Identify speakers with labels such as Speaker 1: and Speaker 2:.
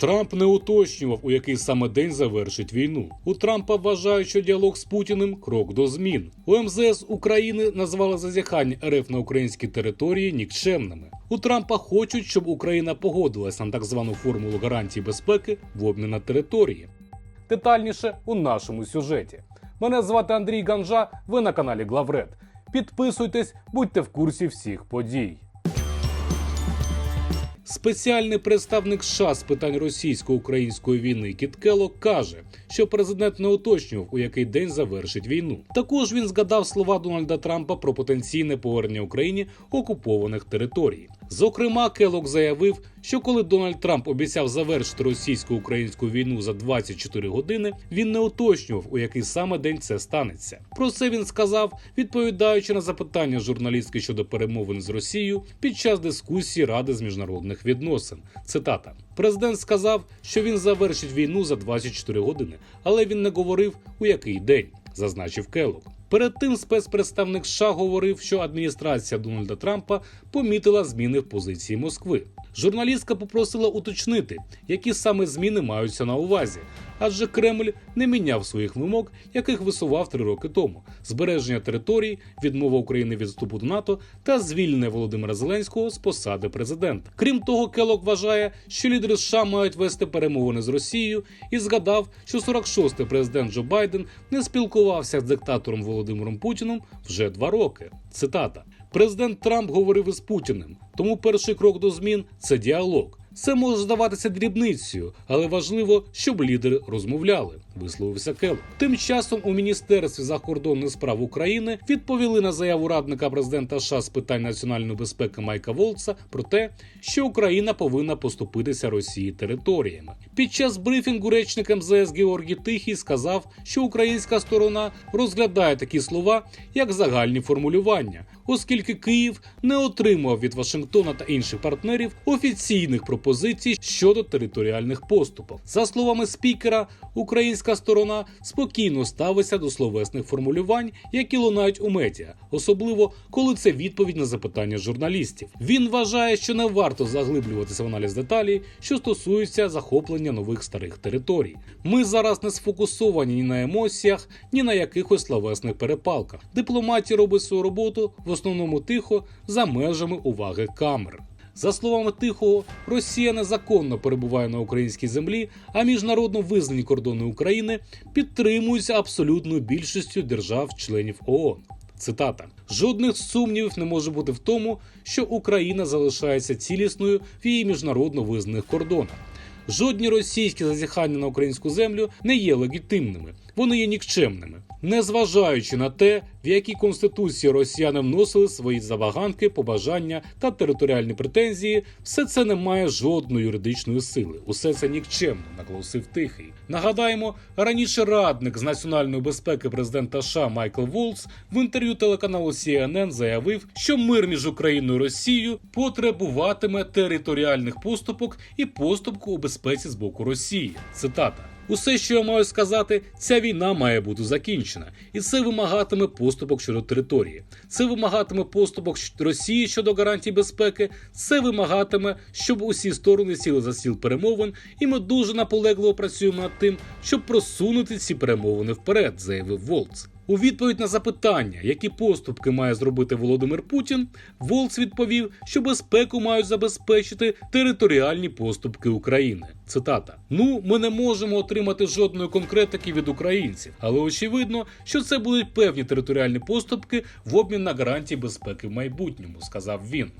Speaker 1: Трамп не уточнював, у який саме день завершить війну. У Трампа вважають, що діалог з Путіним крок до змін. У МЗС України назвали зазіхання РФ на українській території нікчемними. У Трампа хочуть, щоб Україна погодилась на так звану формулу гарантії безпеки в обмін на території. Детальніше у нашому сюжеті. Мене звати Андрій Ганжа. Ви на каналі Главред. Підписуйтесь, будьте в курсі всіх подій. Спеціальний представник США з питань російсько-української війни Кіт Келлог каже, що президент не уточнював, у який день завершить війну. Також він згадав слова Дональда Трампа про потенційне повернення Україні окупованих територій. Зокрема, Келлог заявив, що коли Дональд Трамп обіцяв завершити російсько-українську війну за 24 години, він не уточнював, у який саме день це станеться. Про це він сказав, відповідаючи на запитання журналістки щодо перемовин з Росією під час дискусії Ради з міжнародних відносин. Цитата: Президент сказав, що він завершить війну за 24 години, але він не говорив, у який день, зазначив Келлог. Перед тим спецпредставник США говорив, що адміністрація Дональда Трампа помітила зміни в позиції Москви. Журналістка попросила уточнити, які саме зміни маються на увазі, адже Кремль не міняв своїх вимог, яких висував три роки тому: збереження територій, відмова України від вступу до НАТО та звільнення Володимира Зеленського з посади президента. Крім того, Келок вважає, що лідери США мають вести перемовини з Росією і згадав, що 46-й президент Джо Байден не спілкувався з диктатором Володимиром Путіним вже два роки. Цитата. Президент Трамп говорив із Путіним, тому перший крок до змін це діалог. Це може здаватися дрібницею, але важливо, щоб лідери розмовляли. Висловився Келлог. Тим часом у міністерстві закордонних справ України відповіли на заяву радника президента США з питань національної безпеки Майка Волца про те, що Україна повинна поступитися Росії територіями. Під час брифінгу речник МЗС Георгій Тихий сказав, що українська сторона розглядає такі слова як загальні формулювання, оскільки Київ не отримав від Вашингтона та інших партнерів офіційних пропозицій щодо територіальних поступок. За словами спікера, українська сторона спокійно ставиться до словесних формулювань, які лунають у медіа, особливо коли це відповідь на запитання журналістів. Він вважає, що не варто заглиблюватися в аналіз деталей, що стосуються захоплення нових старих територій. Ми зараз не сфокусовані ні на емоціях, ні на якихось словесних перепалках. Дипломатія робить свою роботу в основному тихо за межами уваги камер. За словами Тихого, Росія незаконно перебуває на українській землі, а міжнародно визнані кордони України підтримуються абсолютною більшістю держав-членів ООН. Цитата: жодних сумнівів не може бути в тому, що Україна залишається цілісною в її міжнародно визнаних кордонах. Жодні російські зазіхання на українську землю не є легітимними, вони є нікчемними, незважаючи на те, в якій конституції росіяни вносили свої забаганки, побажання та територіальні претензії, все це не має жодної юридичної сили. Усе це нікчемно, наголосив тихий. Нагадаємо, раніше радник з національної безпеки президента США Майкл Волц в інтерв'ю телеканалу CNN заявив, що мир між Україною і Росією потребуватиме територіальних поступок і поступку у безпеці з боку Росії. Цитата. Усе, що я маю сказати, ця війна має бути закінчена, і це вимагатиме поступок щодо території. Це вимагатиме поступок Росії щодо гарантій безпеки. Це вимагатиме, щоб усі сторони сіли за стіл перемовин, і ми дуже наполегливо працюємо над тим, щоб просунути ці перемовини вперед, заявив Волц. У відповідь на запитання, які поступки має зробити Володимир Путін, Волц відповів, що безпеку мають забезпечити територіальні поступки України. Цитата: Ну, ми не можемо отримати жодної конкретики від українців, але очевидно, що це будуть певні територіальні поступки в обмін на гарантії безпеки в майбутньому, сказав він.